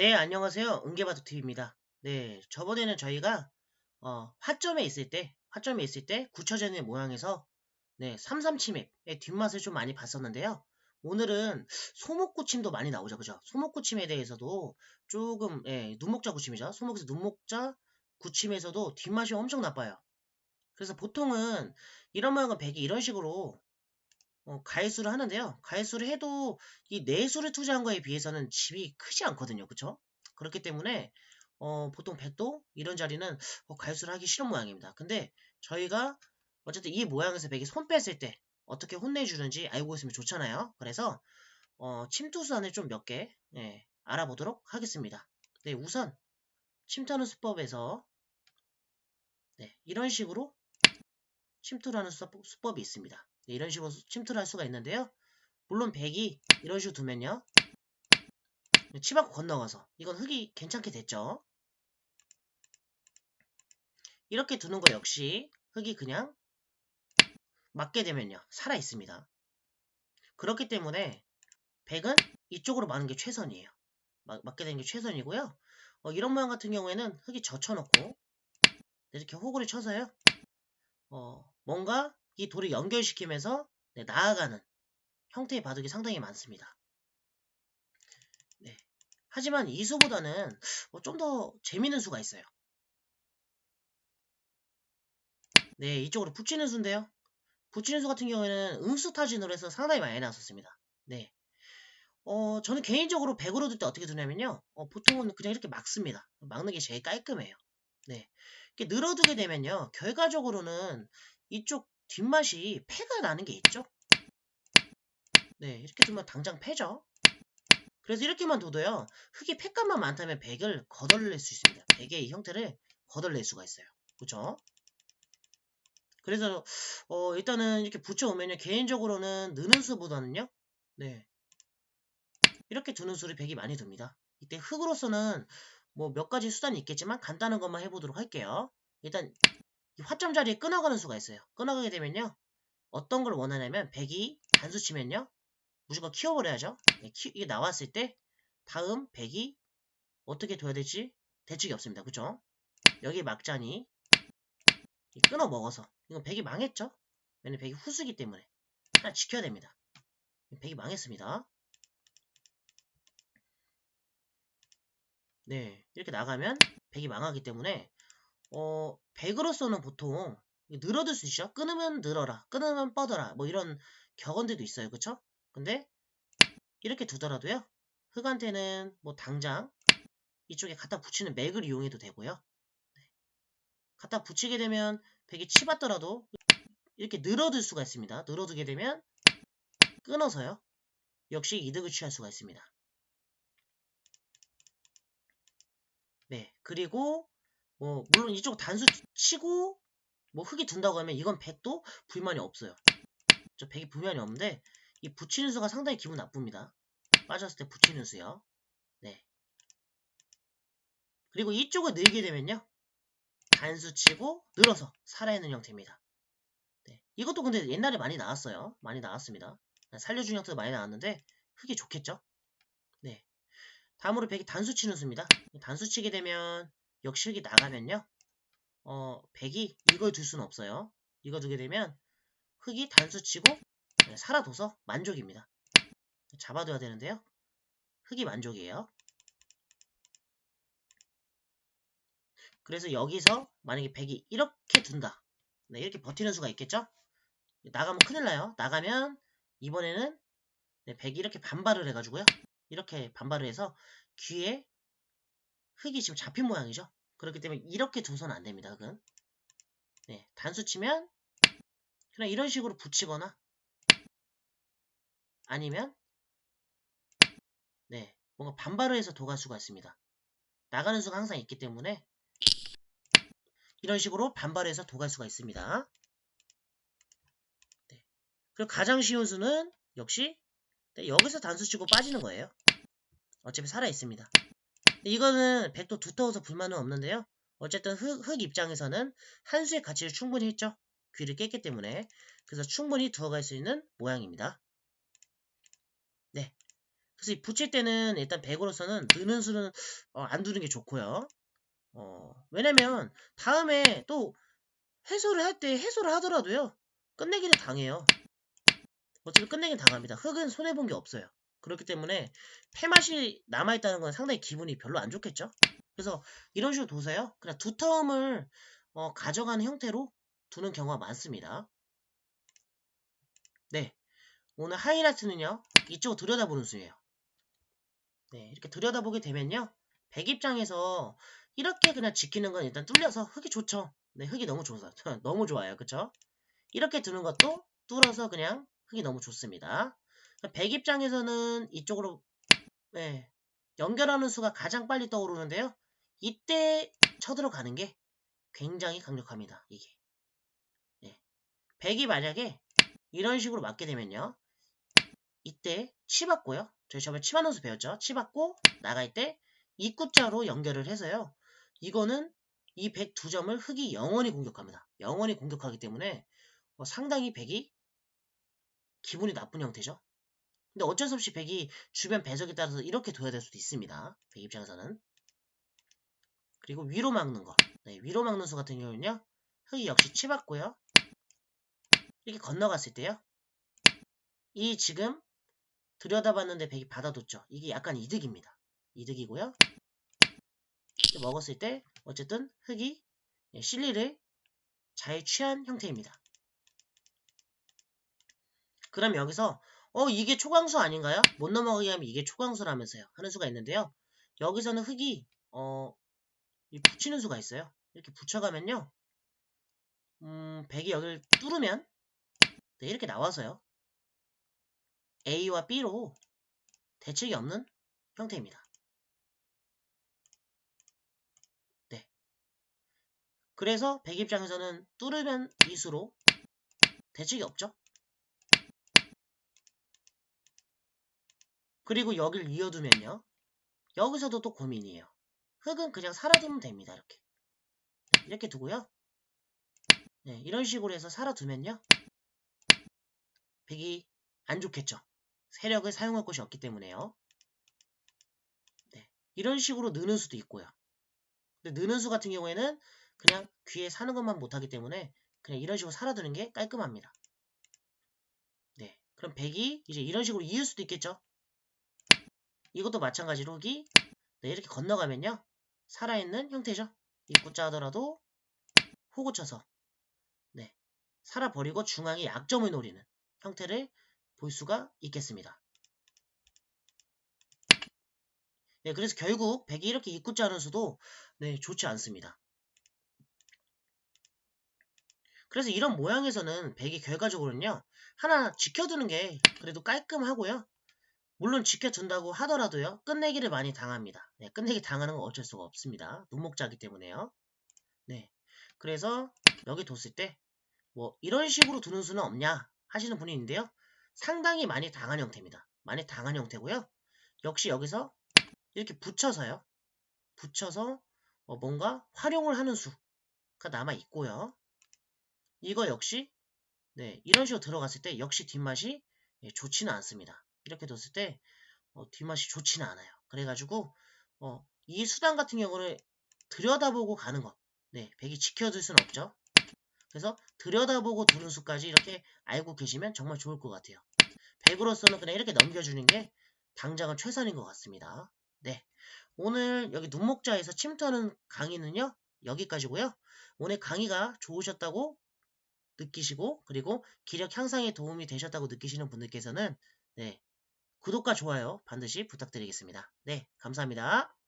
네, 안녕하세요. 은계바둑TV입니다. 네, 저번에는 저희가 어, 화점에 있을 때, 화점에 있을 때 굳혀져 있는 모양에서 네, 33침입의 뒷맛을 좀 많이 봤었는데요. 오늘은 소목구침도 많이 나오죠, 그죠? 소목구침에 대해서도 조금 예, 눈목자 구침이죠. 소목에서 눈목자 구침에서도 뒷맛이 엄청 나빠요. 그래서 보통은 이런 모양은 백이 이런 식으로 어, 가해수를 하는데요. 가해수를 해도 이 내수를 투자한 거에 비해서는 집이 크지 않거든요. 그쵸? 그렇기 때문에 어, 보통 백도 이런 자리는 어, 가해수를 하기 싫은 모양입니다. 근데 저희가 어쨌든 이 모양에서 백이 손 뺐을 때 어떻게 혼내주는지 알고 있으면 좋잖아요. 그래서 어, 침투수단을 좀 몇개 예, 알아보도록 하겠습니다. 네, 우선 침투하는 수법에서 네, 이런 식으로 침투를 하는 수법, 수법이 있습니다. 네, 이런 식으로 침투를 할 수가 있는데요. 물론 백이 이런 식으로 두면요. 치받고 건너가서 이건 흙이 괜찮게 됐죠. 이렇게 두는 거 역시 흙이 그냥 맞게 되면요. 살아 있습니다. 그렇기 때문에 백은 이쪽으로 마는 게 최선이에요. 막, 맞게 되는 게 최선이고요. 어, 이런 모양 같은 경우에는 흙이 젖혀놓고 이렇게 호구를 쳐서요. 어, 뭔가 이 돌을 연결시키면서 네, 나아가는 형태의 바둑이 상당히 많습니다. 네. 하지만 이 수보다는 뭐 좀더 재밌는 수가 있어요. 네, 이쪽으로 붙이는 수인데요. 붙이는 수 같은 경우에는 응수 타진으로 해서 상당히 많이 나왔었습니다. 네. 어, 저는 개인적으로 100으로 둘 때 어떻게 두냐면요. 어, 보통은 그냥 이렇게 막습니다. 막는 게 제일 깔끔해요. 네. 이렇게 늘어두게 되면요. 결과적으로는 이쪽 뒷맛이 패가 나는 게 있죠. 네, 이렇게 두면 당장 패죠. 그래서 이렇게만 둬도요. 흙이 패값만 많다면 100을 거덜낼 수 있습니다. 100의 이 형태를 거덜낼 수가 있어요. 그죠? 그래서 어, 일단은 이렇게 붙여오면요. 개인적으로는 느는 수보다는요. 네. 이렇게 두는 수를 100이 많이 둡니다. 이때 흙으로서는 뭐 몇 가지 수단이 있겠지만 간단한 것만 해보도록 할게요. 일단 화점 자리에 끊어가는 수가 있어요. 끊어가게 되면요. 어떤 걸 원하냐면 100이 단수 치면요. 무조건 키워버려야죠. 네, 키, 이게 나왔을 때 다음 100이 어떻게 둬야 될지 대책이 없습니다. 그죠? 여기 막자니 끊어 먹어서 이건 100이 망했죠? 왜냐면 100이 후수기 때문에 하나 지켜야 됩니다. 100이 망했습니다. 네, 이렇게 나가면 100이 망하기 때문에 어, 100으로서는 보통 늘어들 수 있죠. 끊으면 늘어라, 끊으면 뻗어라 뭐 이런 격언들도 있어요. 그쵸? 근데 이렇게 두더라도요. 흑한테는 뭐 당장 이쪽에 갖다 붙이는 맥을 이용해도 되고요. 네. 갖다 붙이게 되면 100이 치받더라도 이렇게 늘어들 수가 있습니다. 늘어두게 되면 끊어서요. 역시 이득을 취할 수가 있습니다. 네, 그리고 뭐 물론 이쪽 단수 치고 뭐 흙이 둔다고 하면 이건 100도 불만이 없어요. 저 100이 불만이 없는데 이 붙이는 수가 상당히 기분 나쁩니다. 빠졌을 때 붙이는 수요. 네. 그리고 이쪽을 늘게 되면요. 단수 치고 늘어서 살아있는 형태입니다. 네. 이것도 근데 옛날에 많이 나왔어요. 많이 나왔습니다. 살려준 형태도 많이 나왔는데 흙이 좋겠죠? 네. 다음으로 100이 단수 치는 수입니다. 단수 치게 되면 흙이 나가면요. 어, 100이 이걸 둘 수는 없어요. 이거 두게 되면 흙이 단수 치고 네, 살아둬서 만족입니다. 잡아둬야 되는데요. 흙이 만족이에요. 그래서 여기서 만약에 100이 이렇게 둔다. 네, 이렇게 버티는 수가 있겠죠? 나가면 큰일 나요. 나가면 이번에는 네, 100이 이렇게 반발을 해가지고요. 이렇게 반발을 해서 귀에 흙이 지금 잡힌 모양이죠. 그렇기 때문에 이렇게 두서는 안 됩니다. 흙은. 네, 단수 치면 그냥 이런 식으로 붙이거나 아니면 네, 뭔가 반발을 해서 도갈 수가 있습니다. 나가는 수가 항상 있기 때문에 이런 식으로 반발해서 도갈 수가 있습니다. 네. 그리고 가장 쉬운 수는 역시 네, 여기서 단수 치고 빠지는 거예요. 어차피 살아 있습니다. 이거는 백도 두터워서 불만은 없는데요. 어쨌든 흙, 흙 입장에서는 한 수의 가치를 충분히 했죠. 귀를 깼기 때문에. 그래서 충분히 두어갈 수 있는 모양입니다. 네. 그래서 이 붙일 때는 일단 100으로서는 느는 수는 어, 안 두는 게 좋고요. 어, 왜냐면 다음에 또 해소를 할 때 해소를 하더라도요. 끝내기는 당해요. 어차피 끝내긴 당합니다. 흙은 손해본 게 없어요. 그렇기 때문에 폐맛이 남아있다는 건 상당히 기분이 별로 안 좋겠죠? 그래서 이런 식으로 두세요. 그냥 두 텀을 어, 가져가는 형태로 두는 경우가 많습니다. 네. 오늘 하이라이트는요. 이쪽으로 들여다보는 수예요. 네. 이렇게 들여다보게 되면요. 백 입장에서 이렇게 그냥 지키는 건 일단 뚫려서 흙이 좋죠. 네. 흙이 너무 좋아서 너무 좋아요. 그쵸? 이렇게 두는 것도 뚫어서 그냥 흙이 너무 좋습니다. 백 입장에서는 이쪽으로 네, 연결하는 수가 가장 빨리 떠오르는데요. 이때 쳐들어가는 게 굉장히 강력합니다. 이게. 네. 100이 만약에 이런 식으로 맞게 되면요. 이때 치받고요. 저희 저번에 치받는 수 배웠죠. 치받고 나갈 때 입구자로 연결을 해서요. 이거는 이 102점을 흙이 영원히 공격합니다. 영원히 공격하기 때문에 어, 상당히 100이 기분이 나쁜 형태죠. 근데 어쩔 수 없이 100이 주변 배석에 따라서 이렇게 둬야 될 수도 있습니다. 100 입장에서는. 그리고 위로 막는 거. 네, 위로 막는 수 같은 경우는요. 흙이 역시 치받고요. 이렇게 건너갔을 때요. 이 지금 들여다봤는데 100이 받아뒀죠. 이게 약간 이득입니다. 이득이고요. 먹었을 때 어쨌든 흙이 실리를 잘 취한 형태입니다. 그럼 여기서 어 이게 초강수 아닌가요? 못 넘어가게 하면 이게 초강수라면서요 하는 수가 있는데요. 여기서는 흙이 어 붙이는 수가 있어요. 이렇게 붙여가면요. 음, 100이 여기를 뚫으면 네, 이렇게 나와서요. A와 B로 대책이 없는 형태입니다. 네. 그래서 100 입장에서는 뚫으면 이수로 대책이 없죠. 그리고 여길 이어두면요. 여기서도 또 고민이에요. 흙은 그냥 살아두면 됩니다. 이렇게. 이렇게 두고요. 네, 이런 식으로 해서 살아두면요. 백이 안 좋겠죠. 세력을 사용할 곳이 없기 때문에요. 네, 이런 식으로 느는 수도 있고요. 근데 느는 수 같은 경우에는 그냥 귀에 사는 것만 못하기 때문에 그냥 이런 식으로 살아두는 게 깔끔합니다. 네, 그럼 백이 이제 이런 식으로 이을 수도 있겠죠. 이것도 마찬가지로 흙이 네, 이렇게 건너가면요. 살아있는 형태죠. 입구자 하더라도 호구 쳐서 네, 살아버리고 중앙에 약점을 노리는 형태를 볼 수가 있겠습니다. 네, 그래서 결국 백이 이렇게 입구자 하는 수도 네, 좋지 않습니다. 그래서 이런 모양에서는 백이 결과적으로는요. 하나 지켜두는 게 그래도 깔끔하고요. 물론 지켜준다고 하더라도요. 끝내기를 많이 당합니다. 네, 끝내기 당하는 건 어쩔 수가 없습니다. 눈목자기 때문에요. 네, 그래서 여기 뒀을 때 뭐 이런 식으로 두는 수는 없냐 하시는 분이 있는데요. 상당히 많이 당한 형태입니다. 많이 당한 형태고요. 역시 여기서 이렇게 붙여서요. 붙여서 어 뭔가 활용을 하는 수가 남아 있고요. 이거 역시 네, 이런 식으로 들어갔을 때 역시 뒷맛이 예, 좋지는 않습니다. 이렇게 뒀을 때 어, 뒷맛이 좋지는 않아요. 그래가지고 어, 이 수단 같은 경우를 들여다보고 가는 것. 네, 백이 지켜둘 수는 없죠. 그래서 들여다보고 두는 수까지 이렇게 알고 계시면 정말 좋을 것 같아요. 백으로서는 그냥 이렇게 넘겨주는 게 당장은 최선인 것 같습니다. 네, 오늘 여기 눈목자에서 침투하는 강의는요. 여기까지고요. 오늘 강의가 좋으셨다고 느끼시고 그리고 기력 향상에 도움이 되셨다고 느끼시는 분들께서는 네, 구독과 좋아요 반드시 부탁드리겠습니다. 네, 감사합니다.